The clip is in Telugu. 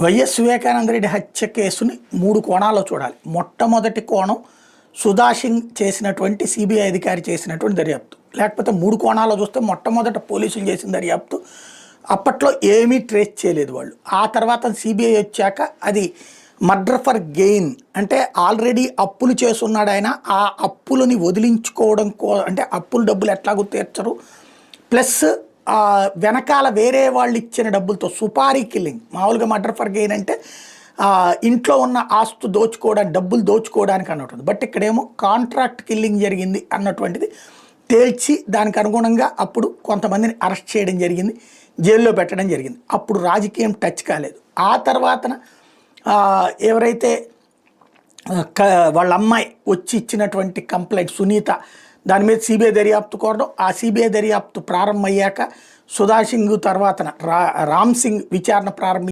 వైఎస్ వివేకానంద రెడ్డి హత్య కేసుని మూడు కోణాల్లో చూడాలి. మొట్టమొదటి కోణం సుధా సింగ్ చేసినటువంటి సిబిఐ అధికారి చేసినటువంటి దర్యాప్తు. లేకపోతే మూడు కోణాల్లో చూస్తే మొట్టమొదట పోలీసులు చేసిన దర్యాప్తు. అప్పట్లో ఏమీ ట్రేస్ చేయలేదు వాళ్ళు. ఆ తర్వాత సిబిఐ వచ్చాక అది మర్డర్ ఫర్ గెయిన్ అంటే ఆల్రెడీ అప్పులు చేస్తున్నాడు ఆయన. ఆ అప్పులని వదిలించుకోవడం కో అంటే అప్పుల డబ్బులు ఎట్లాగో తీర్చరు. ప్లస్ వెనకాల వేరే వాళ్ళు ఇచ్చిన డబ్బులతో సుపారీ కిల్లింగ్. మామూలుగా మర్డర్ ఫర్ గెయిన్ అంటే ఇంట్లో ఉన్న ఆస్తు దోచుకోవడానికి డబ్బులు దోచుకోవడానికి అన్నట్టుంది. బట్ ఇక్కడేమో కాంట్రాక్ట్ కిల్లింగ్ జరిగింది అన్నటువంటిది తేల్చి దానికి అనుగుణంగా అప్పుడు కొంతమందిని అరెస్ట్ చేయడం జరిగింది జైల్లో పెట్టడం జరిగింది. అప్పుడు రాజకీయం టచ్ కాలేదు. ఆ తర్వాతన ఎవరైతే వాళ్ళ అమ్మాయి వచ్చి ఇచ్చినటువంటి కంప్లైంట్ సునీత దాని మీద సిబిఐ దర్యాప్తు కోరడం. ఆ సిబిఐ దర్యాప్తు ప్రారంభమయ్యాక సుధా సింగ్ తర్వాత రా రామ్ సింగ్ విచారణ ప్రారంభి